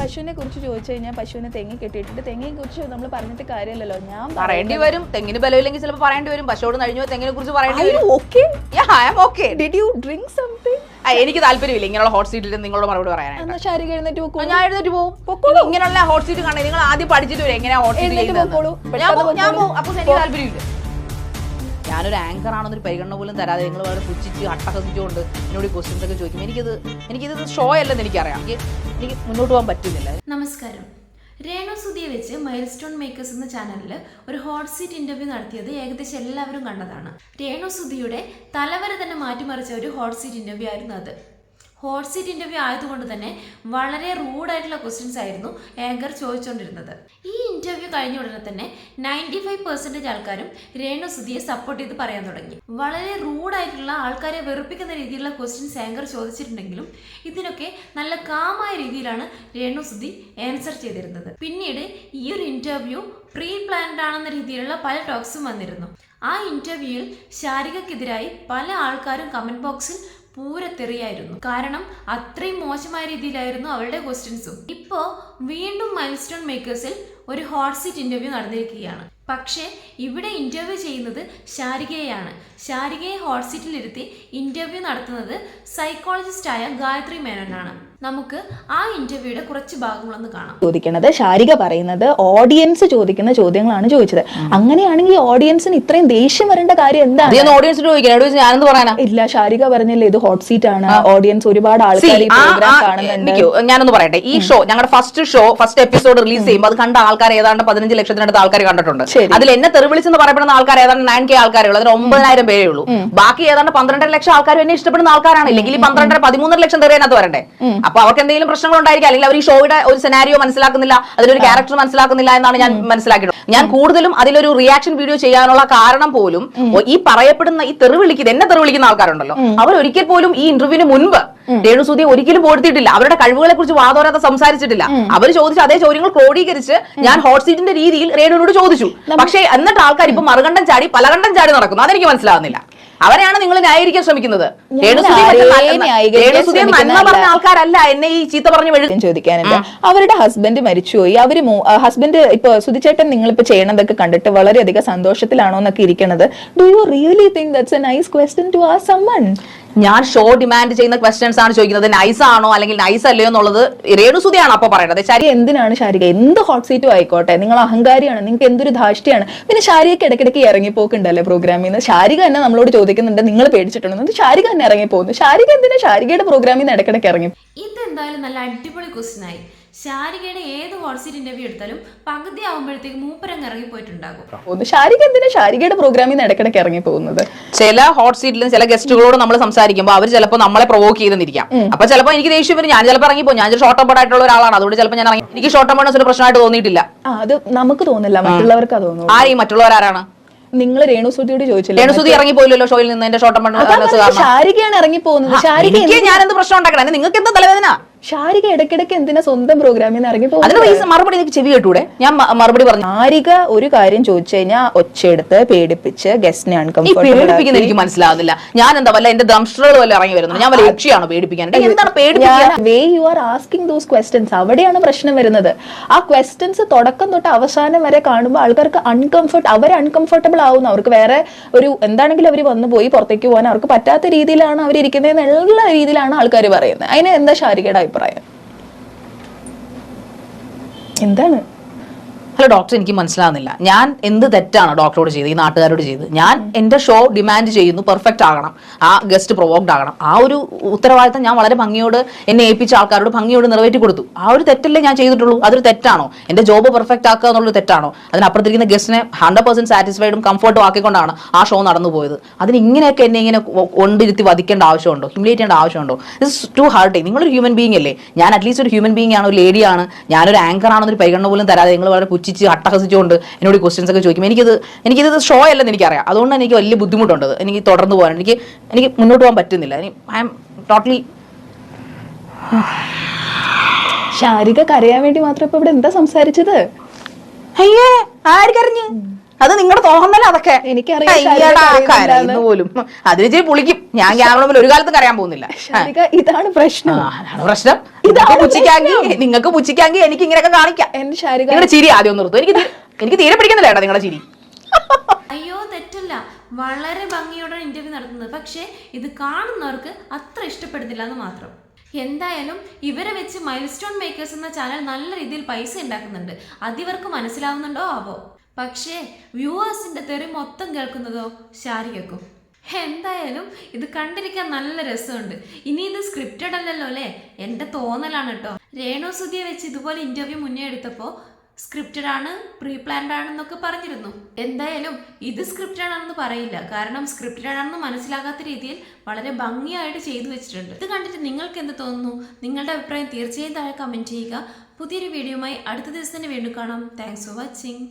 പശുവിനെ കുറിച്ച് ചോദിച്ചു കഴിഞ്ഞാൽ പശുവിനെ തെങ്ങി കെട്ടിയിട്ടുണ്ട്. തെങ്ങിയെ കുറിച്ച് നമ്മൾ പറഞ്ഞിട്ട് കാര്യമല്ലല്ലോ. ഞാൻ പറയേണ്ടി വരും. തെങ്ങിന് ബലമില്ലെങ്കിൽ ചിലപ്പോൾ പറയേണ്ടി വരും. പശുവോട് കഴിഞ്ഞു തെങ്ങിനെ കുറിച്ച് പറയേണ്ടി വരും. Okay okay did you drink something എനിക്ക് താല്പര്യമില്ല. ഇങ്ങനെയുള്ള ഹോട്ട് സീറ്റിൽ നിങ്ങളോട് മറുപടി പറയാനായിട്ട്. എഴുന്നേറ്റ് പോക്കോളൂ. ഞാൻ എഴുന്നേറ്റ് പോകും ഇങ്ങനെയുള്ള ഹോട്ട് സീറ്റ് കാണാൻ നിങ്ങൾ ആദ്യം പഠിച്ചിട്ട് വരും. എങ്ങനെയാ ഹോട്ട് സീറ്റ് ഞാൻ. പോകും അപ്പൊ എനിക്ക് താല്പര്യമില്ല. ഞാനൊരു ആങ്കർ ആണെന്നൊരു പരിഗണന പോലും തരാതെ നിങ്ങൾ വളരെ പുച്ഛിച്ച് അട്ടഹസിച്ചുകൊണ്ട് എന്നോട് ക്വസ്റ്റ്യൻസ് ഒക്കെ ചോദിക്കും എനിക്കിത് എനിക്കിത് ഷോ അല്ലെന്ന് എനിക്കറിയാം. എനിക്ക് എനിക്ക് മുന്നോട്ട് പോകാൻ പറ്റുന്നില്ല. നമസ്കാരം. രേണു സുധിയെ വെച്ച് മൈൽ സ്റ്റോൺ മേക്കേഴ്സ് എന്ന ചാനലിൽ ഒരു ഹോട്ട് സീറ്റ് ഇന്റർവ്യൂ നടത്തിയത് ഏകദേശം എല്ലാവരും കണ്ടതാണ്. രേണു സുധിയുടെ തലവരെ തന്നെ മാറ്റിമറിച്ച ഒരു ഹോട്ട് സീറ്റ് ഇന്റർവ്യൂ ആയിരുന്നു അത്. ഹോട്ട് സീറ്റ് ഇന്റർവ്യൂ ആയതുകൊണ്ട് തന്നെ വളരെ റൂഡായിട്ടുള്ള ക്വസ്റ്റ്യൻസ് ആയിരുന്നു ഏങ്കർ ചോദിച്ചുകൊണ്ടിരുന്നത് ഈ ഇന്റർവ്യൂ കഴിഞ്ഞ ഉടനെ തന്നെ നയന്റി ഫൈവ് പെർസെന്റേജ് ആൾക്കാരും രേണു സുധിയെ സപ്പോർട്ട് ചെയ്ത് പറയാൻ തുടങ്ങി. വളരെ റൂഡായിട്ടുള്ള ആൾക്കാരെ വെറുപ്പിക്കുന്ന രീതിയിലുള്ള ക്വസ്റ്റ്യൻസ് ഏങ്കർ ചോദിച്ചിട്ടുണ്ടെങ്കിലും ഇതിനൊക്കെ നല്ല കാമായ രീതിയിലാണ് രേണു സുധി ആൻസർ ചെയ്തിരുന്നത്. പിന്നീട് ഈ ഒരു ഇന്റർവ്യൂ പ്രീ പ്ലാൻഡ് ആണെന്ന രീതിയിലുള്ള പല ടോക്സും വന്നിരുന്നു. ആ ഇന്റർവ്യൂവിൽ ശാരികക്കെതിരായി പല ആൾക്കാരും കമന്റ് ബോക്സിൽ പൂരത്തെറിയായിരുന്നു. കാരണം അത്രയും മോശമായ രീതിയിലായിരുന്നു അവളുടെ ക്വസ്റ്റ്യൻസും ഇപ്പോൾ വീണ്ടും മൈൽ സ്റ്റോൺ മേക്കേഴ്സിൽ ഒരു ഹോട്ട് സീറ്റ് ഇന്റർവ്യൂ നടന്നിരിക്കുകയാണ്. പക്ഷേ ഇവിടെ ഇന്റർവ്യൂ ചെയ്യുന്നത് ശാരികയെയാണ്. ശാരികയെ ഹോട്ട് സീറ്റിലിരുത്തി ഇന്റർവ്യൂ നടത്തുന്നത് ആയ ഗായത്രി മേനോനാണ്. നമുക്ക് ആ ഇന്റർവ്യൂയുടെ കുറച്ച് ഭാഗങ്ങളൊന്ന് കാണാം. ചോദിക്കുന്നത് ശാരിക പറയുന്നത് ഓഡിയൻസ് ചോദിക്കുന്ന ചോദ്യങ്ങളാണ് ചോദിച്ചത്. അങ്ങനെയാണെങ്കിൽ ഓഡിയൻസിന് ഇത്രയും ദേഷ്യം വരേണ്ട കാര്യം എന്താണ്? ഓഡിയൻസ് ഞാനെന്ത് പറയാനാ? ഇല്ല ശാരിക പറഞ്ഞില്ലേ ഇത് ഹോട്ട് സീറ്റ് ആണ്. ഓഡിയൻസ് ഒരുപാട് ആൾക്കാർ ഞാനൊന്ന് പറയട്ടെ. ഈ ഷോ ഞങ്ങളുടെ first show first episode release ചെയ്യുമ്പോൾ അത് കണ്ട ആൾക്കാർ ഏതാണ്ട് പതിനഞ്ച് ലക്ഷത്തിനടുത്ത് ആൾക്കാർ കണ്ടിട്ടുണ്ട്. അതിൽ എന്നെ തെറിവിളിച്ചെന്ന് പറയപ്പെടുന്ന ആൾക്കാർ ഏതാണ്ട് നയൻ കെ ആൾക്കാരെ ഉള്ളൂ അതിൽ ഒമ്പതിനായിരം പേരേ ഉള്ളൂ. ബാക്കി ഏതാണ്ട് പന്ത്രണ്ടര ലക്ഷം ആൾക്കാർ എന്നെ ഇഷ്ടപ്പെടുന്ന ആൾക്കാരാണ്. ഇല്ലെങ്കിൽ പന്ത്രണ്ടര പതിമൂന്നര ലക്ഷം തെറി അതിനകത്ത് വരണ്ടേ? അപ്പൊ അവർക്ക് എന്തെങ്കിലും പ്രശ്നങ്ങൾ ഉണ്ടായിരിക്കും അല്ലെങ്കിൽ അവർ ഈ ഷോയുടെ ഒരു സെനാരിയോ മനസ്സിലാക്കുന്നില്ല. അതിലൊരു ക്യാരക്ടർ മനസ്സിലാക്കുന്നില്ല എന്നാണ് ഞാൻ മനസ്സിലാക്കിയിട്ടുള്ളത്. ഞാൻ കൂടുതലും അതിലൊരു റിയാക്ഷൻ വീഡിയോ ചെയ്യാനുള്ള കാരണം പോലും ഈ പറയപ്പെടുന്ന ഈ തെറിവിളിക്കുന്ന എന്നെ തെറിവിളിക്കുന്ന ആൾക്കാരുണ്ടല്ലോ. അവർ ഒരിക്കൽ പോലും ഈ ഇന്റർവ്യൂവിന് മുൻപ് രേണുസൂതിയെ ഒരിക്കലും പൊടുത്തിട്ടില്ല അവരുടെ കഴിവുകളെ കുറിച്ച് വാദോരാതെ സംസാരിച്ചിട്ടില്ല അവർ ചോദിച്ച അതേ ചോദ്യങ്ങൾ ക്രോഡീകരിച്ച് ഞാൻ ഹോട്ട് സീറ്റിന്റെ രീതിയിൽ രേണുവിനോട് ചോദിച്ചു. പക്ഷേ എന്നിട്ട് ആൾക്കാർ ഇപ്പൊ മറുകണ്ഠം ചാടി പലകണ്ഠം ചാടി നടക്കുന്നു. അതെനിക്ക് മനസ്സിലാവുന്നില്ല. അവരെയാണ് നിങ്ങൾ ന്യായീകരിക്കാൻ ശ്രമിക്കുന്നത്. രേണുസുതി നന്മ- രേണുസുതി. പറഞ്ഞ ആൾക്കാരല്ല എന്നെ ഈ ചീത്ത പറഞ്ഞു ചോദിക്കാനുണ്ട് അവരുടെ ഹസ്ബൻഡ് മരിച്ചുപോയി. അവർ ഹസ്ബൻഡ് ഇപ്പൊ സുധിച്ചേട്ടൻ നിങ്ങളിപ്പോ ചെയ്യണതൊക്കെ കണ്ടിട്ട് വളരെയധികം സന്തോഷത്തിലാണോ എന്നൊക്കെ ഇരിക്കണത്. Do you really think that's a nice question to ആ സമ്മൺ ഞാൻ ഷോ ഡിമാൻഡ് ചെയ്യുന്ന ക്വസ്റ്റ്യൻസ് ആണ് ചോദിക്കുന്നത്. നൈസ് ആണോ അല്ലെങ്കിൽ നൈസ് അല്ലയോ എന്നുള്ളത് രേണുസുതിയാണ് അപ്പൊ പറയുന്നത് ശരി എന്തിനാണ് ശാരിക? എന്ത് ഹോട്ട് സീറ്റും ആയിക്കോട്ടെ. നിങ്ങൾ അഹങ്കാരിയാണ് നിങ്ങൾക്ക് എന്തൊരു ധാഷ്ടിയാണ് പിന്നെ ശാരികയ്ക്ക് ഇടയ്ക്കിടയ്ക്ക് ഇറങ്ങിപ്പോക്കുണ്ടല്ലേ പ്രോഗ്രാമിൽ നിന്ന്? ശാരിക തന്നെ നമ്മളോട് ചോദിക്കുന്നുണ്ട് നിങ്ങൾ പേടിച്ചിട്ടുണ്ടോ എന്നിട്ട് ശാരിക തന്നെ ഇറങ്ങിപ്പോകുന്നു. ശാരിക എന്തിനാ ശാരികയുടെ പ്രോഗ്രാമിൽ നിന്ന് ഇടയ്ക്കിടയ്ക്ക് ഇറങ്ങി? ഇതെന്തായാലും നല്ല അടിപൊളി ക്വസ്റ്റ്യൻ ആയി. ശാരികയുടെ ഏത് ഹോട്ട് സീറ്റ് ഇന്റർവ്യൂ എടുത്താലും പകുതി ആവുമ്പോഴത്തേക്ക് മൂപ്പരങ്ങ് ഇറങ്ങി പോയിട്ടുണ്ടാകും. ശാരിക എന്തിനാ ശാരികയുടെ പ്രോഗ്രാമിൽ നിന്ന് ഇടയ്ക്കിടയ്ക്ക് ഇറങ്ങി പോകുന്നത്? ചില ഹോട്ട് സീറ്റിലും ചില ഗസ്റ്റുകളോട് നമ്മൾ സംസാരിക്കുമ്പോൾ അവർ ചിലപ്പോൾ നമ്മളെ പ്രൊവോക്ക് ചെയ്തെന്നിരിക്കാം. അപ്പൊ ചിലപ്പോൾ എനിക്ക് ദേഷ്യം വരും. ഞാൻ ചിലപ്പോൾ ഇറങ്ങിപ്പോ ഞാൻ ഷോർട്ട് ടേം ആയിട്ടുള്ള ഒരാളാണ്. അതുകൊണ്ട് ചിലപ്പോൾ ഞാൻ ഇറങ്ങി എനിക്ക് ഷോർട്ട് ടേം ഒരു പ്രശ്നമായിട്ട് തോന്നിയിട്ടില്ല. ആ അത് നമുക്ക് തോന്നില്ല. മറ്റുള്ളവർക്ക് അത് തോന്നുന്നു ആരെയും മറ്റുള്ളവർ ആരാണ് നിങ്ങൾ രേണുസുതിയോട് ചോദിച്ചില്ലേ? രേണുസുതി ഇറങ്ങി പോയില്ലല്ലോ ഷോയിൽ നിന്ന്. എന്റെ ഷോർട്ട് പറഞ്ഞത്, ശാരികയാണ് ഇറങ്ങി പോകുന്നത് ശാരിക എനിക്ക് ഞാൻ എന്ത് പ്രശ്നം ഉണ്ടാക്കണം? നിങ്ങൾക്ക് എന്താ തലവേദന? ശാരിക ഇടയ്ക്കിടയ്ക്ക് എന്തിനാ സ്വന്തം പ്രോഗ്രാമിൽ നിന്ന് ഇറങ്ങി പോകും മറുപടി എനിക്ക് ചെവി കേട്ടൂടെ? ഞാൻ മറുപടി പറഞ്ഞു. ശാരിക ഒരു കാര്യം ചോദിച്ചു കഴിഞ്ഞാൽ ഒച്ചയെടുത്ത് പേടിപ്പിച്ച് ഗസ്റ്റിനെ പേടിപ്പിക്കുന്ന എനിക്ക് മനസ്സിലാകുന്നില്ല ഞാൻ എന്താ വല്ല എന്റെ ദംഷ്ടറുകൾ വല്ല ഇറങ്ങി വരുന്നത് ഞാൻ വല്ല ഒച്ചയാണ് പേടിപ്പിക്കാൻ എന്താണ് way you are asking those questions അവിടെയാണ് പ്രശ്നം വരുന്നത്. ആ ക്വസ്റ്റ്യൻസ് തുടക്കം തൊട്ട് അവസാനം വരെ കാണുമ്പോൾ ആൾക്കാർക്ക് അൺകംഫർട്ട് അവർ അൺകംഫർട്ടബിൾ ആവുന്നു. അവർക്ക് വേറെ ഒരു എന്താണെങ്കിലും അവർ വന്നു പോയി പുറത്തേക്ക് പോകാൻ അവർക്ക് പറ്റാത്ത രീതിയിലാണ് അവർ ഇരിക്കുന്നത് എന്നുള്ള രീതിയിലാണ് ആൾക്കാർ പറയുന്നത്. അതിന് എന്താ ശാരികയുടെ അഭിപ്രായം എന്താണ്? ഹലോ ഡോക്ടർ എനിക്ക് മനസ്സിലാകുന്നില്ല ഞാൻ എന്ത് തെറ്റാണ് ഡോക്ടറോട് ചെയ്ത് ഈ നാട്ടുകാരോട് ചെയ്ത് ഞാൻ എന്റെ ഷോ ഡിമാൻഡ് ചെയ്യുന്നു പെർഫെക്റ്റ് ആകണം. ആ ഗസ്റ്റ് പ്രൊവോക്ഡ് ആകണം. ആ ഒരു ഉത്തരവാദിത്തം ഞാൻ വളരെ ഭംഗിയോട് എന്നെ ഏൽപ്പിച്ച ആൾക്കാരോട് ഭംഗിയോട് നിറവേറ്റി കൊടുത്തു. ആ ഒരു തെറ്റല്ലേ ഞാൻ ചെയ്തിട്ടുള്ളൂ. അതൊരു തെറ്റാണോ? എന്റെ ജോബ് പെർഫെക്റ്റ് ആക്കുക എന്നുള്ളൊരു തെറ്റാണോ? അതിനപ്പുറത്തിരിക്കുന്ന ഗസ്റ്റിനെ ഹൺഡ്രഡ് പെർസെന്റ് സാറ്റിസ്ഫൈഡും കംഫർട്ടും ആക്കിക്കൊണ്ടാണ് ആ ഷോ നടന്നു പോയത്. അതിന് ഇങ്ങനെയൊക്കെ എന്നെ ഇങ്ങനെ കൊണ്ടിരുത്തി വധിക്കേണ്ട ആവശ്യമുണ്ടോ? ഹ്യൂമിലേറ്റ് ചെയ്യേണ്ട ആവശ്യമുണ്ടോ? ഇറ്റ്സ് ടു ഹാർഡ് നിങ്ങളൊരു ഹ്യൂമൻ ബീങ് അല്ലേ? ഞാൻ അറ്റ്ലീസ്റ്റ് ഒരു ഹ്യൂമൻ ബീങ് ആണ് ഒരു ലേഡിയാണ് ഞാനൊരു ആങ്കർ ആണെന്നൊരു പരിഗണന പോലും തരാതെ നിങ്ങൾ വളരെ പുച്ഛിച്ച് അട്ടഹസിച്ചുകൊണ്ട് എന്നോട് ക്വസ്റ്റ്യൻസ് ഒക്കെ ചോദിക്കും എനിക്കിത് എനിക്കിത് ഷോ അല്ലെന്ന് എനിക്കറിയാം. അതുകൊണ്ട് എനിക്ക് വലിയ ബുദ്ധിമുട്ടുണ്ട്. എനിക്ക് തുടർന്ന് പോകാൻ എനിക്ക് എനിക്ക് മുന്നോട്ട് പോകാൻ പറ്റുന്നില്ല. ഐ ആം ടോട്ടലി ശാരിക കരയാൻ വേണ്ടി മാത്രം ഇപ്പൊ ഇവിടെ എന്താ സംസാരിച്ചത്? അയ്യേ ആർക്കറിഞ്ഞ് അത് നിങ്ങളുടെ തോന്നല അതൊക്കെ. എനിക്കറിയാം പോലും. അതിന് ചെയ്ത് പുളിക്കും. ഞാൻ ക്യാമറ മുമ്പിൽ ഒരു കാലത്തും കരയാൻ പോകുന്നില്ല. ഇതാണ് പ്രശ്നം. ആ, അതാണ് പ്രശ്നം. ഇതാണ് നിങ്ങൾക്ക് പുച്ഛിക്കാങ്കി എനിക്ക് ഇങ്ങനെയൊക്കെ കാണിക്കാം. എന്റെ നിങ്ങളുടെ ചിരി ആദ്യം ഒന്ന് നിർത്തും. എനിക്ക് എനിക്ക് തീരെ പിടിക്കുന്നില്ല ഏട്ടാ നിങ്ങളുടെ ചിരി. അയ്യോ തെറ്റല്ല. വളരെ ഭംഗിയോടെ ഇന്റർവ്യൂ നടത്തുന്നത്. പക്ഷേ ഇത് കാണുന്നവർക്ക് അത്ര ഇഷ്ടപ്പെടുന്നില്ല എന്ന് മാത്രം. എന്തായാലും ഇവരെ വെച്ച് മൈൽ സ്റ്റോൺ മേക്കേഴ്സ് എന്ന ചാനൽ നല്ല രീതിയിൽ പൈസ ഉണ്ടാക്കുന്നുണ്ട്. അതിവർക്ക് മനസ്സിലാവുന്നുണ്ടോ? ആവോ? പക്ഷേ വ്യൂവേഴ്സിന്റെ തെറി മൊത്തം കേൾക്കുന്നതോ ശാരികക്കും. എന്തായാലും ഇത് കണ്ടിരിക്കാൻ നല്ല രസമുണ്ട്. ഇനി ഇത് സ്ക്രിപ്റ്റഡ് അല്ലല്ലോ അല്ലേ? എന്റെ തോന്നലാണ് കേട്ടോ രേണു സുധിയെ വെച്ച് ഇതുപോലെ ഇന്റർവ്യൂ മുന്നേ എടുത്തപ്പോൾ സ്ക്രിപ്റ്റഡ് ആണ് പ്രീ പ്ലാൻഡ് ആണെന്നൊക്കെ പറഞ്ഞിരുന്നു. എന്തായാലും ഇത് സ്ക്രിപ്റ്റഡ് ആണെന്ന് പറയില്ല. കാരണം സ്ക്രിപ്റ്റഡ് ആണെന്ന് മനസ്സിലാകാത്ത രീതിയിൽ വളരെ ഭംഗിയായിട്ട് ചെയ്തു വെച്ചിട്ടുണ്ട്. ഇത് കണ്ടിട്ട് നിങ്ങൾക്ക് എന്ത് തോന്നുന്നു? നിങ്ങളുടെ അഭിപ്രായം തീർച്ചയായും താഴെ കമന്റ് ചെയ്യുക. പുതിയൊരു വീഡിയോയുമായി അടുത്ത ദിവസം തന്നെ വീണ്ടും കാണാം. Thanks for watching